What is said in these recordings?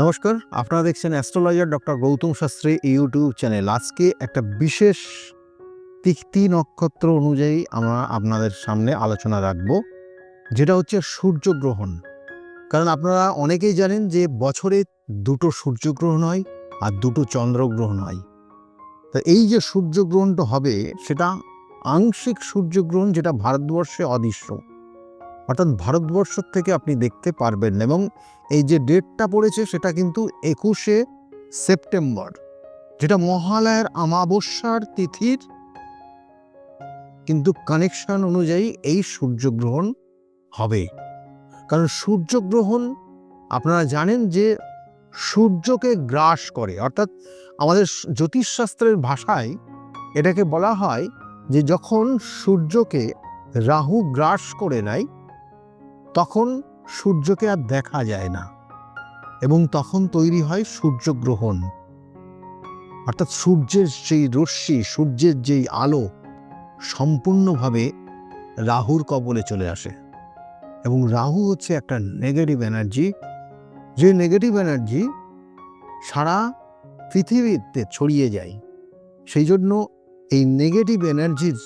নমস্কার, আপনারা দেখছেন astrologer doctor Gautam Shastri YouTube channel. আজকে একটা বিশেষ তিথি নক্ষত্র অনুযায়ী আমরা আপনাদের সামনে আলোচনা রাখব, যেটা হচ্ছে সূর্যগ্রহণ। কারণ আপনারা অনেকেই জানেন যে বছরে দুটো সূর্যগ্রহণ হয় আর দুটো চন্দ্রগ্রহণ হয়। তা এই যে সূর্যগ্রহণটা হবে, সেটা আংশিক সূর্যগ্রহণ যেটা ভারতবর্ষে অদৃশ্য। অর্থাৎ ভারতবর্ষ থেকে আপনি দেখতে পারবেন এবং এই যে ডেটটা পড়েছে সেটা কিন্তু একুশে সেপ্টেম্বর, যেটা মহালয়ার আমাবস্যার তিথির কিন্তু কানেকশন অনুযায়ী এই সূর্যগ্রহণ হবে। কারণ সূর্যগ্রহণ আপনারা জানেন যে সূর্যকে গ্রাস করে, অর্থাৎ আমাদের জ্যোতিষশাস্ত্রের ভাষায় এটাকে বলা হয় যে যখন সূর্যকে রাহু গ্রাস করে নেয় তখন সূর্যকে আর দেখা যায় না এবং তখন তৈরি হয় সূর্যগ্রহণ। অর্থাৎ সূর্যের সেই রশ্মি, সূর্যের যেই আলো সম্পূর্ণভাবে রাহুর কবলে চলে আসে এবং রাহু হচ্ছে একটা নেগেটিভ এনার্জি যে নেগেটিভ এনার্জি সারা পৃথিবীতে ছড়িয়ে যায়, সেই জন্য এই নেগেটিভ এনার্জির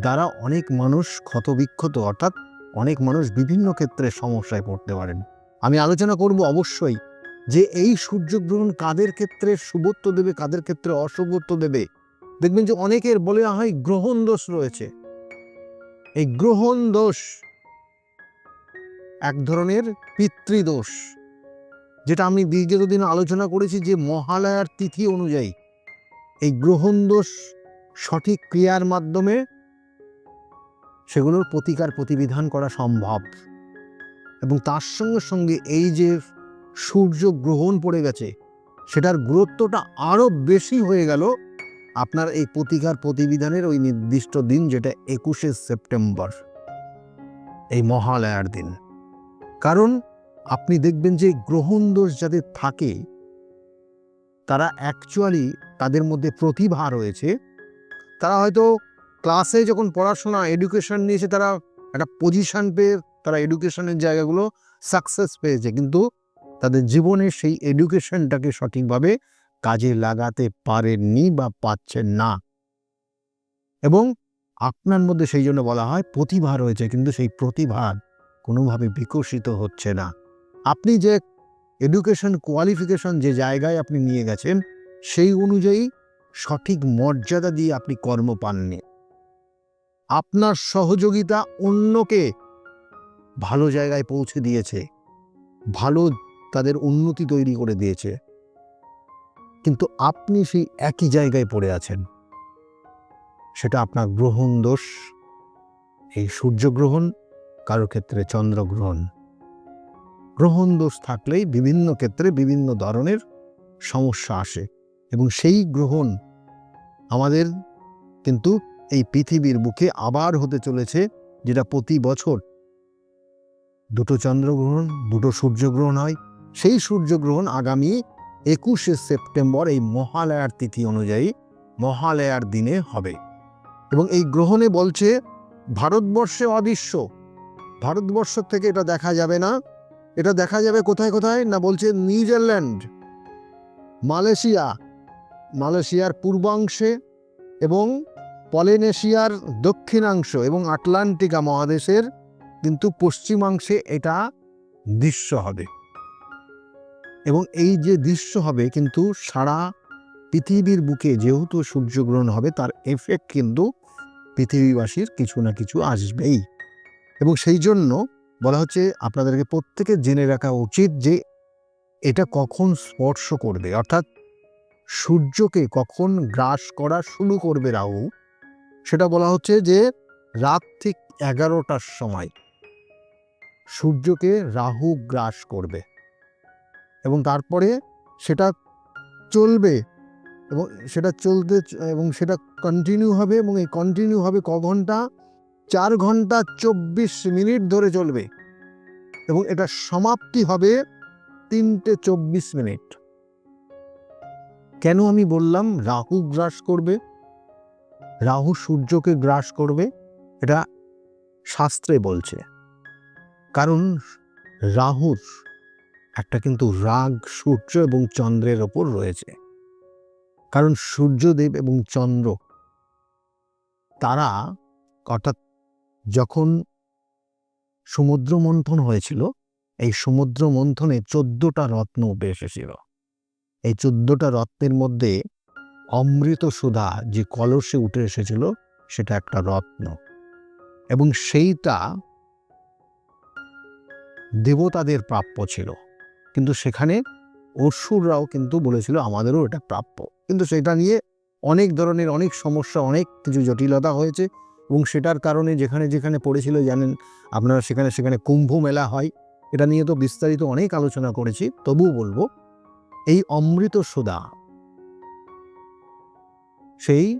দ্বারা অনেক মানুষ ক্ষতবিক্ষত, অর্থাৎ অনেক মানুষ বিভিন্ন ক্ষেত্রে সমস্যায় পড়তে পারেন। আমি আলোচনা করব অবশ্যই যে এই সূর্যগ্রহণ কাদের ক্ষেত্রে শুভত্ব দেবে, কাদের ক্ষেত্রে অশুভত্ব দেবে? দেখবেন যে অনেকের বলে হয় গ্রহণ দোষ রয়েছে। এই গ্রহণ দোষ এক ধরনের পিতৃদোষ যেটা আমি বিগত দিন আলোচনা করেছি যে মহালয়ার তিথি অনুযায়ী। এই গ্রহণ দোষ সঠিক ক্রিয়ার মাধ্যমে সেগুলোর প্রতিকার প্রতিবিধান করা সম্ভব। এবং তার সঙ্গে সঙ্গে এই যে সূর্য গ্রহণ পড়ে গেছে, সেটার গুরুত্বটা আরও বেশি হয়ে গেল আপনার এই প্রতিকার প্রতিবিধানের ওই নির্দিষ্ট দিন যেটা একুশে সেপ্টেম্বর, এই মহালয়ার দিন। কারণ আপনি দেখবেন যে গ্রহণ দোষ যাদের থাকে, তারা অ্যাকচুয়ালি তাদের মধ্যে প্রতিভা রয়েছে, তারা হয়তো ক্লাসে যখন পড়াশোনা এডুকেশন নিয়েছে তারা একটা পজিশন পেয়ে তারা এডুকেশনের জায়গাগুলো সাকসেস পেয়েছে। কিন্তু তাদের জীবনে সেই এডুকেশনটাকে সঠিকভাবে কাজে লাগাতে পারেননি বা পাচ্ছেন না। এবং আপনার মধ্যে সেই জন্য বলা হয় প্রতিভা রয়েছে, কিন্তু সেই প্রতিভা কোনোভাবে বিকশিত হচ্ছে না। আপনি যে এডুকেশন কোয়ালিফিকেশন যে জায়গায় আপনি নিয়ে গেছেন, সেই অনুযায়ী সঠিক মর্যাদা দিয়ে আপনি কর্ম পাননি। আপনার সহযোগিতা অন্যকে ভালো জায়গায় পৌঁছে দিয়েছে, ভালো তাদের উন্নতি তৈরি করে দিয়েছে। কিন্তু আপনি সেই একই জায়গায় পড়ে আছেন। সেটা আপনার গ্রহণ দোষ। এই সূর্যগ্রহণ কারও ক্ষেত্রে চন্দ্রগ্রহণ। গ্রহণ দোষ থাকলেই বিভিন্ন ক্ষেত্রে বিভিন্ন ধরনের সমস্যা আসে এবং সেই গ্রহণ আমাদের কিন্তু এই পৃথিবীর বুকে আবার হতে চলেছে, যেটা প্রতি বছর। দুটো চন্দ্রগ্রহণ, দুটো সূর্যগ্রহণ হয়। সেই সূর্যগ্রহণ আগামী একুশে সেপ্টেম্বর, এই মহালয়ার তিথি অনুযায়ী মহালয়ার দিনে হবে। এবং এই গ্রহণে বলছে ভারতবর্ষে অদৃশ্য। ভারতবর্ষ থেকে এটা দেখা যাবে না। এটা দেখা যাবে কোথায় কোথায়? না বলছে নিউজিল্যান্ড, মালয়েশিয়া। মালয়েশিয়ার পূর্বাংশে এবং পলিনেশিয়ার দক্ষিণাংশ এবং আটলান্টিকা মহাদেশের কিন্তু পশ্চিমাংশে এটা দৃশ্য হবে। এবং এই যে দৃশ্য হবে কিন্তু সারা পৃথিবীর বুকে যেহেতু সূর্যগ্রহণ হবে, তার এফেক্ট কিন্তু পৃথিবীবাসীর কিছু না কিছু আসবেই। এবং সেই জন্য বলা হচ্ছে আপনাদেরকে প্রত্যেকে জেনে রাখা উচিত যে এটা কখন স্পর্শ করবে। অর্থাৎ সূর্যকে কখন গ্রাস করা শুরু করবে রাহু সেটা বলা হচ্ছে যে রাত ঠিক এগারোটার সময় সূর্যকে রাহু গ্রাস করবে এবং তারপরে সেটা চলবে এবং সেটা চলতে এবং সেটা কন্টিনিউ হবে এবং এই কন্টিনিউ হবে ক ঘণ্টা? চার ঘণ্টা চব্বিশ মিনিট ধরে চলবে এবং এটা সমাপ্তি হবে তিনটে চব্বিশ মিনিট। কেন আমি বললাম রাহু গ্রাস করবে? রাহু সূর্যকে গ্রাস করবে, এটা শাস্ত্রে বলছে। কারণ রাহুর একটা কিন্তু রাগ সূর্য এবং চন্দ্রের ওপর রয়েছে। কারণ সূর্যদেব এবং চন্দ্র, তারা অর্থাৎ যখন সমুদ্র মন্থন হয়েছিল, এই সমুদ্র মন্থনে চোদ্দটা রত্ন উঠে এসেছিল এই চোদ্দটা রত্নের মধ্যে অমৃত সুধা যে কলসে উঠে এসেছিল, সেটা একটা রত্ন। এবং সেইটা দেবতাদের প্রাপ্য ছিল। কিন্তু সেখানে অসুররাও কিন্তু বলেছিল, আমাদেরও এটা প্রাপ্য। কিন্তু সেটা নিয়ে অনেক ধরনের অনেক সমস্যা, অনেক কিছু জটিলতা হয়েছে। এবং সেটার কারণে যেখানে যেখানে পড়েছিল, জানেন, আপনারা সেখানে সেখানে কুম্ভ মেলা হয়। এটা নিয়ে তো বিস্তারিত অনেক আলোচনা করেছি। তবুও বলব, এই অমৃত সুধা সেই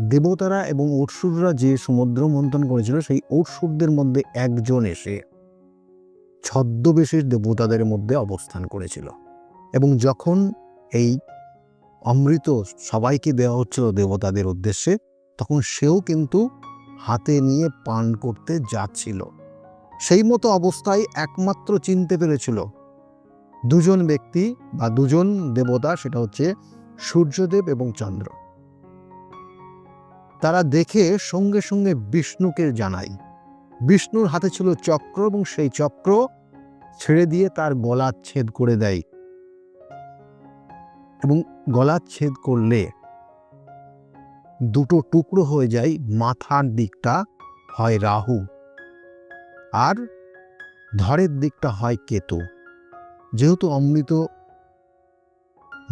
দেবতারা এবং অসুররা যে সমুদ্র মন্থন করেছিল, সেই অসুরদের মধ্যে একজন এসে ছদ্মবেশের দেবতাদের মধ্যে অবস্থান করেছিল। এবং যখন এই অমৃত সবাইকে দেওয়া হচ্ছিল দেবতাদের উদ্দেশ্যে, তখন সেও কিন্তু হাতে নিয়ে পান করতে যাচ্ছিল। সেই মতো অবস্থায় একমাত্র চিনতে পেরেছিল দুজন ব্যক্তি বা দুজন দেবতা, সেটা হচ্ছে সূর্যদেব এবং চন্দ্র। তারা দেখে সঙ্গে সঙ্গে বিষ্ণুকে জানায়। বিষ্ণুর হাতে ছিল চক্র এবং সেই চক্র ছেড়ে দিয়ে তার গলা ছেদ করে দেয়। এবং গলা ছেদ করলে দুটো টুকরো হয়ে যায়, মাথার দিকটা হয় রাহু আর ধরের দিকটা হয় কেতু। যেহেতু অমৃত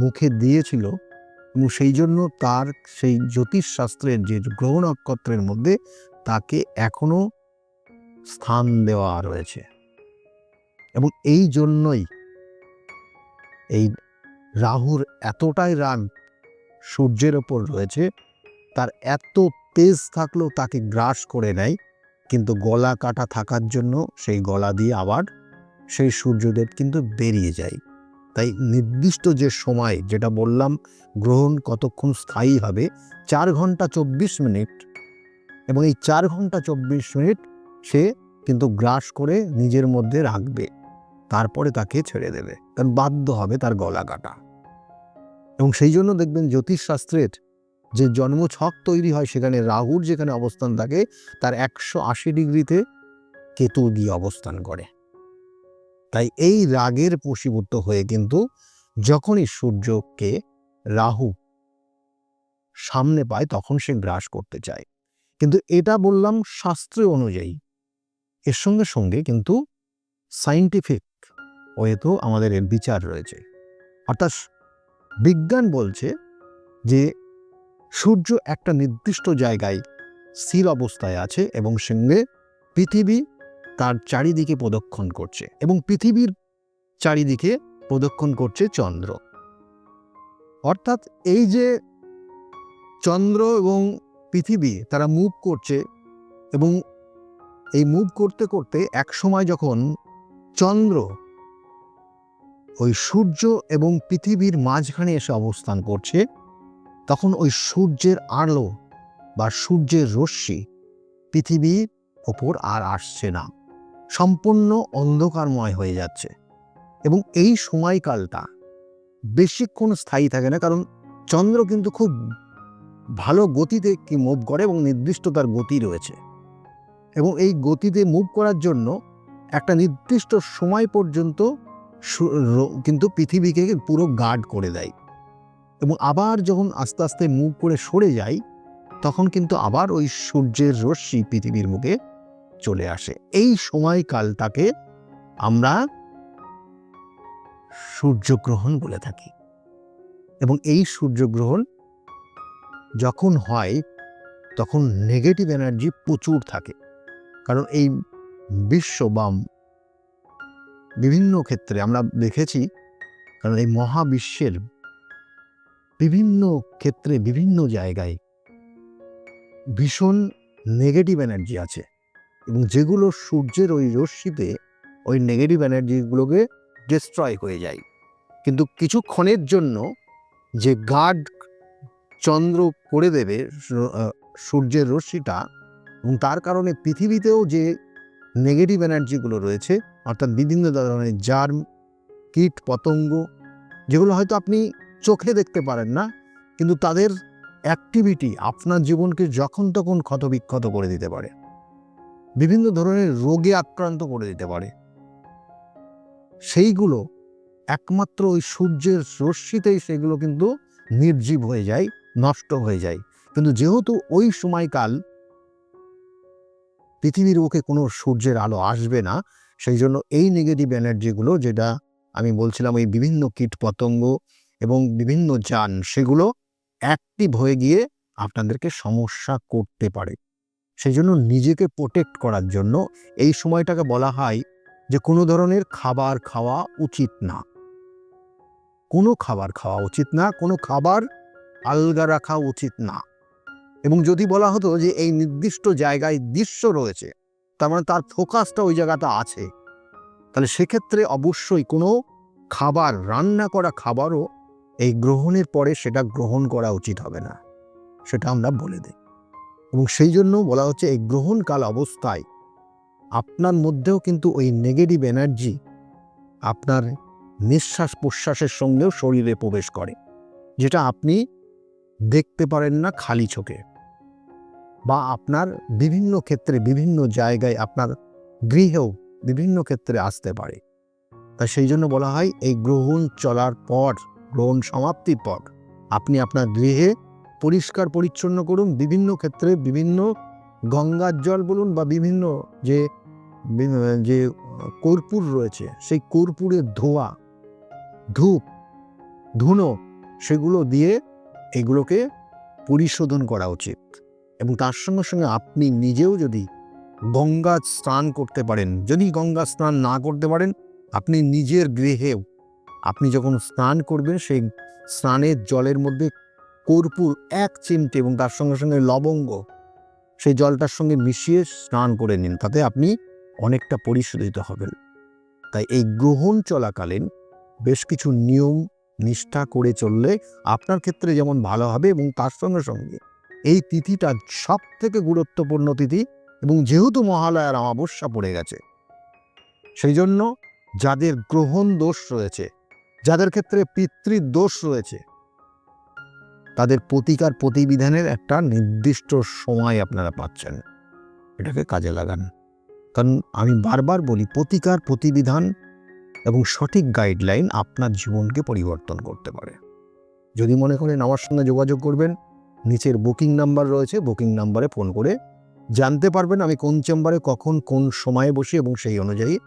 মুখে দিয়েছিল এবং সেই জন্য তার সেই জ্যোতিষশাস্ত্রের যে গ্রহ নক্ষত্রের মধ্যে তাকে এখনও স্থান দেওয়া রয়েছে। এবং এই জন্যই এই রাহুর এতটাই রাগ সূর্যের ওপর রয়েছে, তার এত তেজ থাকলেও তাকে গ্রাস করে নেয়, কিন্তু গলা কাটা থাকার জন্য সেই গলা দিয়ে আবার সেই সূর্যদেব কিন্তু বেরিয়ে যায়। তাই নির্দিষ্ট যে সময় যেটা বললাম গ্রহণ কতক্ষণ স্থায়ী হবে, চার ঘণ্টা চব্বিশ মিনিট। এবং এই চার ঘণ্টা চব্বিশ মিনিট সে কিন্তু গ্রাস করে নিজের মধ্যে রাখবে, তারপরে তাকে ছেড়ে দেবে। কারণ বাধ্য হবে তার গলা কাটা। এবং সেই জন্য দেখবেন জ্যোতিষশাস্ত্রের যে জন্মছক তৈরি হয় সেখানে রাহুর যেখানে অবস্থান থাকে, তার একশো আশি ডিগ্রিতে কেতু গিয়ে অবস্থান করে। তাই এই রাগের বশীভূত হয়ে কিন্তু যখনই সূর্যকে রাহু সামনে পায়, তখন সে গ্রাস করতে চায়। কিন্তু এটা বললাম শাস্ত্র অনুযায়ী। এর সঙ্গে সঙ্গে কিন্তু সাইন্টিফিক ওয়েতেও আমাদের এর বিচার রয়েছে। অর্থাৎ বিজ্ঞান বলছে যে সূর্য একটা নির্দিষ্ট জায়গায় স্থির অবস্থায় আছে এবং সঙ্গে পৃথিবী তার চারিদিকে প্রদক্ষণ করছে এবং পৃথিবীর চারিদিকে প্রদক্ষণ করছে চন্দ্র। অর্থাৎ এই যে চন্দ্র এবং পৃথিবী তারা মুভ করছে এবং এই মুভ করতে করতে এক সময় যখন চন্দ্র ওই সূর্য এবং পৃথিবীর মাঝখানে এসে অবস্থান করছে, তখন ওই সূর্যের আলো বা সূর্যের রশ্মি পৃথিবীর ওপর আর আসছে না। সম্পূর্ণ অন্ধকারময় হয়ে যাচ্ছে। এবং এই সময়কালটা বেশিক্ষণ স্থায়ী থাকে না, কারণ চন্দ্র কিন্তু খুব ভালো গতিতে কি মুভ করে এবং নির্দিষ্ট তার গতি রয়েছে। এবং এই গতিতে মুভ করার জন্য একটা নির্দিষ্ট সময় পর্যন্ত কিন্তু পৃথিবীকে পুরো গার্ড করে দেয়। এবং আবার যখন আস্তে আস্তে মুভ করে সরে যায়, তখন কিন্তু আবার ওই সূর্যের রশ্মি পৃথিবীর মুখে চলে আসে। এই সময়কালটাকে আমরা সূর্যগ্রহণ বলে থাকি। এবং এই সূর্যগ্রহণ যখন হয়, তখন নেগেটিভ এনার্জি প্রচুর থাকে। কারণ এই বিশ্ব বা বিভিন্ন ক্ষেত্রে আমরা দেখেছি, কারণ এই মহাবিশ্বের বিভিন্ন ক্ষেত্রে বিভিন্ন জায়গায় ভীষণ নেগেটিভ এনার্জি আছে। এবং যেগুলো সূর্যের ওই রশ্মিতে, ওই নেগেটিভ এনার্জিগুলোকে ডিস্ট্রয় হয়ে যায়। কিন্তু কিছুক্ষণের জন্য যে গার্ড চন্দ্র করে দেবে সূর্যের রশ্মিটা এবং তার কারণে পৃথিবীতেও যে নেগেটিভ এনার্জিগুলো রয়েছে, অর্থাৎ বিভিন্ন ধরনের জার্ম কীট, পতঙ্গ, যেগুলো হয়তো আপনি চোখে দেখতে পারেন না, কিন্তু তাদের অ্যাক্টিভিটি আপনার জীবনকে যখন তখন ক্ষতবিক্ষত করে দিতে পারে। বিভিন্ন ধরনের রোগে আক্রান্ত করে দিতে পারে। সেইগুলো একমাত্র ওই সূর্যের রশ্মিতেই সেগুলো কিন্তু নির্জীব হয়ে যায়, নষ্ট হয়ে যায়। কিন্তু যেহেতু ওই সময়কাল পৃথিবীর বুকে কোনো সূর্যের আলো আসবে না, সেই জন্য এই নেগেটিভ এনার্জিগুলো যেটা আমি বলছিলাম ওই বিভিন্ন কীট পতঙ্গ এবং বিভিন্ন যান, সেগুলো অ্যাক্টিভ হয়ে গিয়ে আপনাদেরকে সমস্যা করতে পারে। সেই জন্য নিজেকে প্রোটেক্ট করার জন্য এই সময়টাকে বলা হয় যে কোনো ধরনের খাবার খাওয়া উচিত না। কোনো খাবার খাওয়া উচিত না, কোনো খাবার আলগা রাখা উচিত না। এবং যদি বলা হতো যে এই নির্দিষ্ট জায়গায় দৃশ্য রয়েছে, তার মানে তার ফোকাসটা ওই জায়গাটা আছে, তাহলে সেক্ষেত্রে অবশ্যই কোনো খাবার, রান্না করা খাবারও এই গ্রহণের পরে সেটা গ্রহণ করা উচিত হবে না। সেটা আমরা বলে দিই। এবং সেই জন্য বলা হচ্ছে এই গ্রহণকাল অবস্থায় আপনার মধ্যেও কিন্তু ওই নেগেটিভ এনার্জি আপনার নিঃশ্বাস প্রশ্বাসের সঙ্গেও শরীরে প্রবেশ করে, যেটা আপনি দেখতে পারেন না খালি চোখে বা আপনার বিভিন্ন ক্ষেত্রে বিভিন্ন জায়গায় আপনার গৃহেও বিভিন্ন ক্ষেত্রে আসতে পারে। তা সেই জন্য বলা হয় এই গ্রহণ চলার পর, গ্রহণ সমাপ্তির পর আপনি আপনার গৃহে পরিষ্কার পরিচ্ছন্ন করুন। বিভিন্ন ক্ষেত্রে বিভিন্ন গঙ্গার জল বলুন বা বিভিন্ন যে যে কর্পূর রয়েছে, সেই কর্পূরের ধোঁয়া, ধূপ, ধুনো, সেগুলো দিয়ে এগুলোকে পরিশোধন করা উচিত। এবং তার সঙ্গে সঙ্গে আপনি নিজেও যদি গঙ্গা স্নান করতে পারেন, যদি গঙ্গা স্নান না করতে পারেন, আপনি নিজের গৃহেও আপনি যখন স্নান করবেন, সেই স্নানের জলের মধ্যে কর্পূর এক চিমটে এবং তার সঙ্গে সঙ্গে লবঙ্গ। সেই জলটার সঙ্গে মিশিয়ে স্নান করে নিন, তাতে আপনি অনেকটা পরিশোধিত হবেন। তাই এই গ্রহণ চলাকালীন বেশ কিছু নিয়ম, নিষ্ঠা করে চললে আপনার ক্ষেত্রে যেমন ভালো হবে এবং তার সঙ্গে সঙ্গে এই তিথিটা সব থেকে গুরুত্বপূর্ণ তিথি এবং যেহেতু মহালয়ার অমাবস্যা পড়ে গেছে, সেই জন্য যাদের গ্রহণ দোষ রয়েছে, যাদের ক্ষেত্রে পিতৃ দোষ রয়েছে তাদের প্রতিকার প্রতিবিধানের একটা নির্দিষ্ট সময় আপনারা পাচ্ছেন। এটাকে কাজে লাগান। কারণ আমি বারবার বলি প্রতিকার প্রতিবিধান এবং সঠিক গাইডলাইন আপনার জীবনকে পরিবর্তন করতে পারে। যদি মনে করেন আমার সঙ্গে যোগাযোগ করবেন, নিচের বুকিং নাম্বার রয়েছে বুকিং নাম্বারে ফোন করে জানতে পারবেন আমি কোন চেম্বারে কখন, কোন সময়ে বসি এবং সেই অনুযায়ী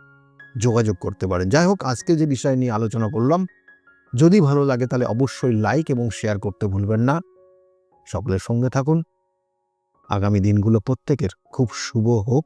যোগাযোগ করতে পারেন। যাই হোক, আজকে যে বিষয় নিয়ে আলোচনা করলাম যদি ভালো লাগে তাহলে অবশ্যই লাইক এবং শেয়ার করতে ভুলবেন না। সকলের সঙ্গে থাকুন। আগামী দিনগুলো প্রত্যেকের খুব শুভ হোক।